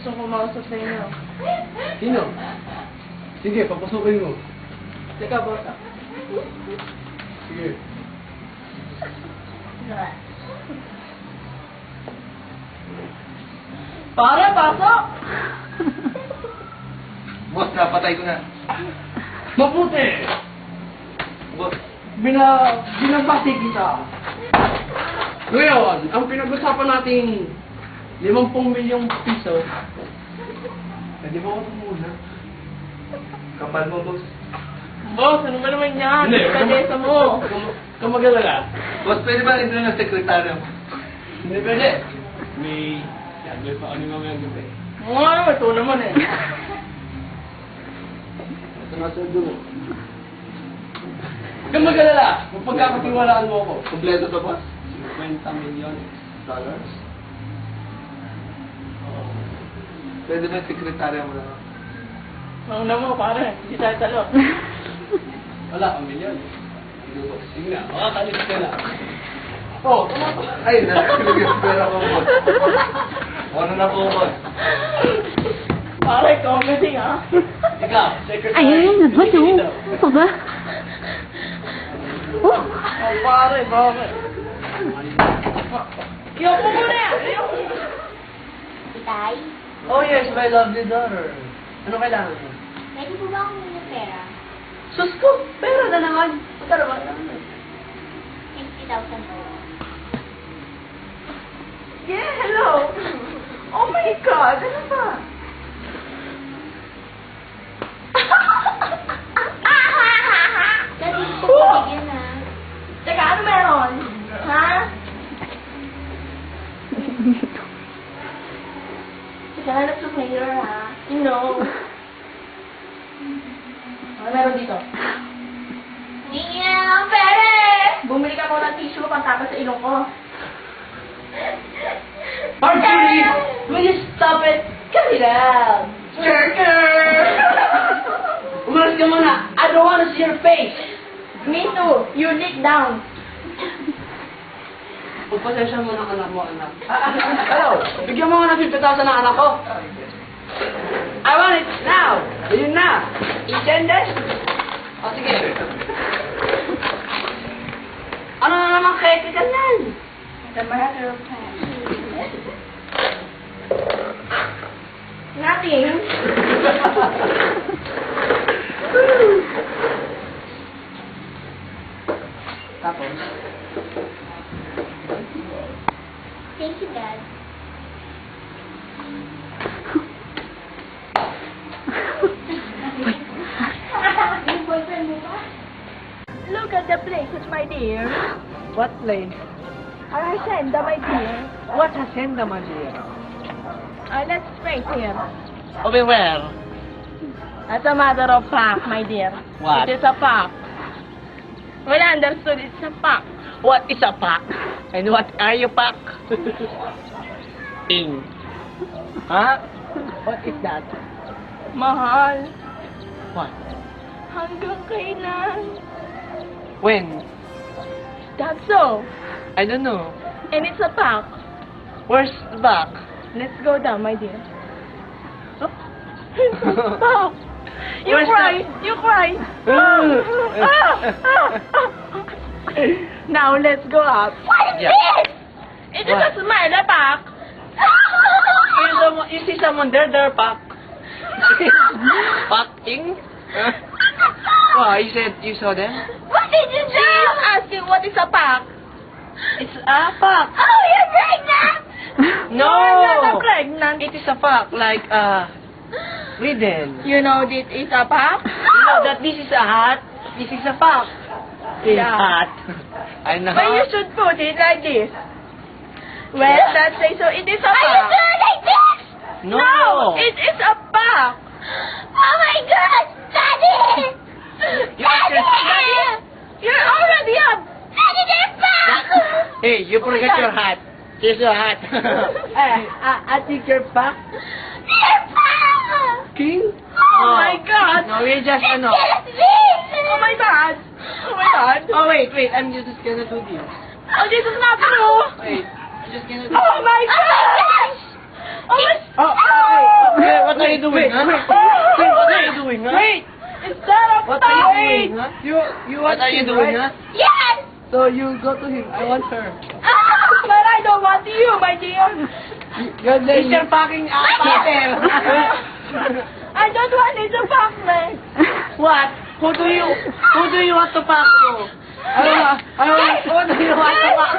gusto kong mausap sa inyo. Sino? Sige, papasukin mo. Teka, boss. ah. Sige. Pare, pasok! Boss, napatay ko na. Mabuti! Boss, Bina, binabati kita. Ngayon, ang pinag-usapan nating 50 milyong piso. Pwede ba ako muna? kapal mo, boss. Boss, ano ba naman yan? Hindi, Kadesa mo. Kung mag-alala. Boss, pwede ba rin ng sekretaryo? Hindi pwede. May, may pa ano mamaya gabi. Oo nga naman, ito naman eh. Ito nga sundo mo. Kung mag-alala, kung pagkakatiwalaan mo ako, Kompleto to, boss? 50 milyon dollars. Pwede ba yung sekretaryo mo na? Mauna mo, pare. Hindi tayo talo. Wala kang milyon. Sige na, makakalis ka na. Oh. Ay, nakakulog yung pera ko, boss. Ano na po, boss? Pare, comedy ah. Ikaw, secretary. Ba Sige to? daw. Ano pa ba? Oh! Oh, pare, bakit? Iyak mo muna yan. Iyak mo. Itay, Oh yes, my lovely daughter. Ano kailangan mo? pwede po ba akong ng pera? Sus ko, pera na naman. Pera ba naman? 60,000 po. Yeah, hello. Oh my God, ano ba? Dati po bibigyan na. Teka, ano meron? Ha? Teka, hanap sa mirror ha. No. Ano meron dito? Pera eh! Bumili ka muna ng tissue pang tapos sa ilong ko. Marjorie, will you stop it? Cut it out. Jerker! Umalis ka muna. I don't wanna see your face. Me too. You lick down. Pagpasensya mo ng anak mo, anak. Hello, bigyan mo nga ng 50,000 ng anak ko. I want it now. Ayun na. Intended? O sige. Ano na naman kaya ka yan? The matter of time. Nothing. Tapos? Thank you, Dad. Places, my dear. What place? I send my dear. What hacienda, my dear? Uh, let's straight here. Over where? As a matter of fact, my dear. What? It is a fact. Well understood, it's a fact. What is a pack? And what are you pack? In. Huh? What is that? Mahal. What? Hanggang kailan? When? That's so. I don't know. And it's a fact. Where's the back? Let's go down, my dear. Stop. You Where's cry. the- You cry. now let's go up. What is Yeah. this? It is What? a smile pack. You, someone, you see someone there, there, pack. Packing? Huh? Oh, you said you saw them? What did you She do? is asking what is a pack. It's a pack. Oh, you're pregnant! No! I'm not pregnant. It is a pack, like, uh, riddle. You know this is a pack? You know that this is a hat, this is a pack. This Yeah. hat. I know. But you should put it like this. Well, Yeah. let's say so. It is a Are you doing like this? No! it is a pack. Oh my god! Daddy! Hey, you forget your hat. Here's your hat. Uh, I, think you're back. King? Oh, oh, my god. No, we're just, uh, ano. Oh my god. Oh my god. Oh wait, wait, I'm just gonna do this. Oh, this is not true. Wait, I'm just gonna do Oh my God! Oh my Oh, oh, oh wait. What are you doing, wait, huh? Wait, wait, what are you doing, huh? Wait. instead of What are you doing, huh? You, you what are you doing, right? huh? Yeah. So you go to him. I want her. Ah! But I don't want you, my dear. Good day, Mr. Fucking Apple. I don't want you to fuck me. What? Who do you, who do you want to fuck to? I don't want, I don't want, who do you want to fuck?